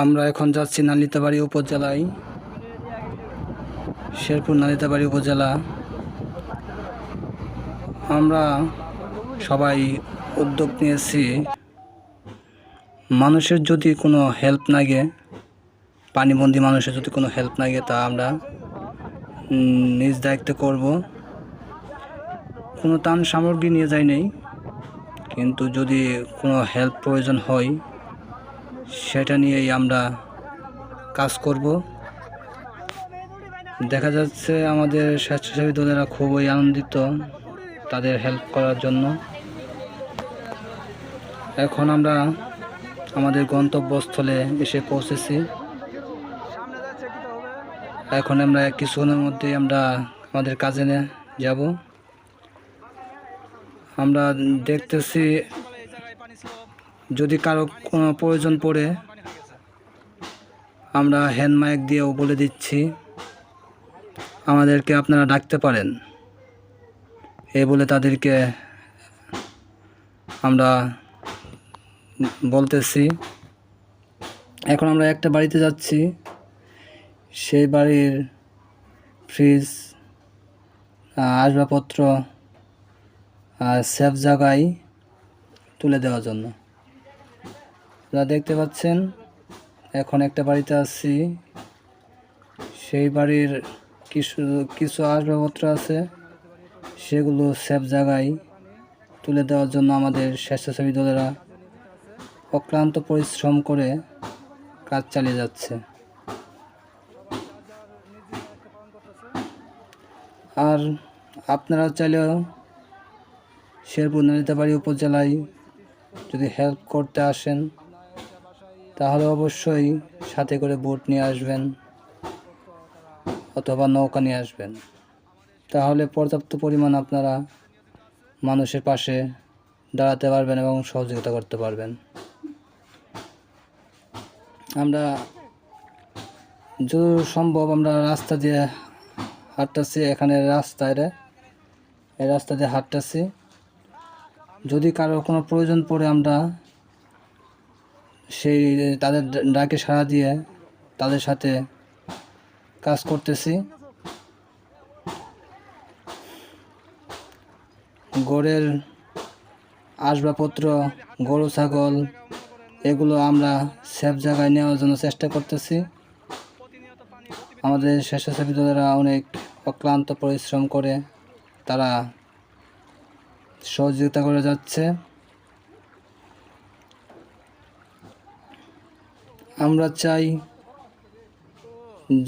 আমরা এখন যাচ্ছি নালিতাবাড়ি উপজেলায়, শেরপুর নালিতাবাড়ি উপজেলা। আমরা সবাই উদ্যোগ নিয়েছি। মানুষের যদি কোনো হেল্প লাগে, পানিবন্দি মানুষের যদি কোনো হেল্প লাগে, তা আমরা নিজ দায়িত্বে করব। কোনো ত্রাণ সামগ্রী নিয়ে যাই নেই, কিন্তু যদি কোনো হেল্প প্রয়োজন হয় সেটা নিয়েই আমরা কাজ করব। দেখা যাচ্ছে আমাদের স্বেচ্ছাসেবী দলেরা খুবই আনন্দিত তাদের হেল্প করার জন্য। এখন আমরা আমাদের গন্তব্যস্থলে এসে পৌঁছেছি। এখন আমরা কিছুক্ষণের মধ্যেই আমরা আমাদের কাজে যাব। আমরা দেখতেছি যদি কারও, কোনো প্রয়োজন পড়ে, আমরা হ্যান্ড মাইক দিয়েও বলে দিচ্ছি, আমাদেরকে আপনারা ডাকতে পারেন। এ বলে তাদেরকে আমরা বলতেছি। এখন আমরা একটা বাড়িতে যাচ্ছি। সেই বাড়ির ফ্রিজ আসবাবপত্র সেফ জায়গায় তুলে দেওয়ার জন্য। আপনারা দেখতে পাচ্ছেন, এখন একটা বাড়িতে আছি। সেই বাড়ির কিছু কিছু আসবাবপত্র আছে, সেগুলো সেফ জায়গায় তুলে দেওয়ার জন্য আমাদের স্বেচ্ছাসেবী দলেরা অক্লান্ত পরিশ্রম করে কাজ চালিয়ে যাচ্ছে। আর আপনারা চাইলেও শেরপুর নালিতাবাড়ি উপজেলায় যদি হেল্প করতে আসেন তাহলে অবশ্যই সাথে করে বোট নিয়ে আসবেন অথবা নৌকা নিয়ে আসবেন। তাহলে পর্যাপ্ত পরিমাণ আপনারা মানুষের পাশে দাঁড়াতে পারবেন এবং সহযোগিতা করতে পারবেন। আমরা যত সম্ভব আমরা রাস্তা দিয়ে হাঁটতেছি, এখানে রাস্তায় এই রাস্তা দিয়ে হাঁটতেছি। যদি কারও কোনো প্রয়োজন পড়ে আমরা সেই, তাদের ডাকে সাড়া দিয়ে তাদের সাথে কাজ করতেছি। গড়ের আসবাবপত্র, গরু, ছাগল, এগুলো আমরা সেফ জায়গায় নেওয়ার জন্য চেষ্টা করতেছি। আমাদের স্বেচ্ছাসেবী দলেরা অনেক অক্লান্ত পরিশ্রম করে তারা সহযোগিতা করে যাচ্ছে। আমরা চাই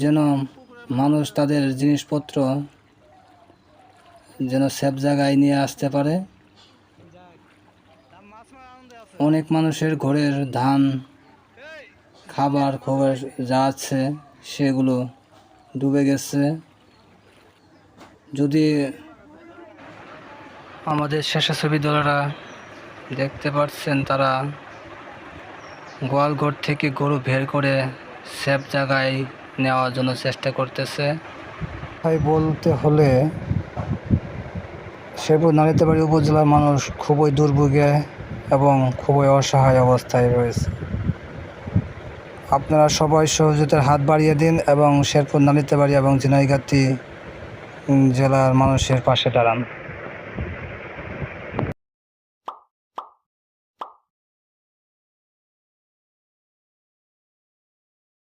যেন মানুষ তাদের জিনিসপত্র যেন সেফ জায়গায় নিয়ে আসতে পারে। অনেক মানুষের ঘরের ধান, খাবার, খবর যা আছে সেগুলো ডুবে গেছে। যদি আমাদের স্বেচ্ছাসেবী দলেরা দেখতে পাচ্ছেন তারা গোয়ালঘর থেকে গরু বের করে সেফ জায়গায় নেওয়ার জন্য চেষ্টা করতেছে। তাই বলতে হলে শেরপুর নালিতাবাড়ি উপজেলার মানুষ খুবই দুর্ভোগে এবং খুবই অসহায় অবস্থায় রয়েছে। আপনারা সবাই সহযোগিতার হাত বাড়িয়ে দিন এবং শেরপুর নালিতাবাড়ি এবং ঝিনাইগাতি জেলার মানুষের পাশে দাঁড়ান।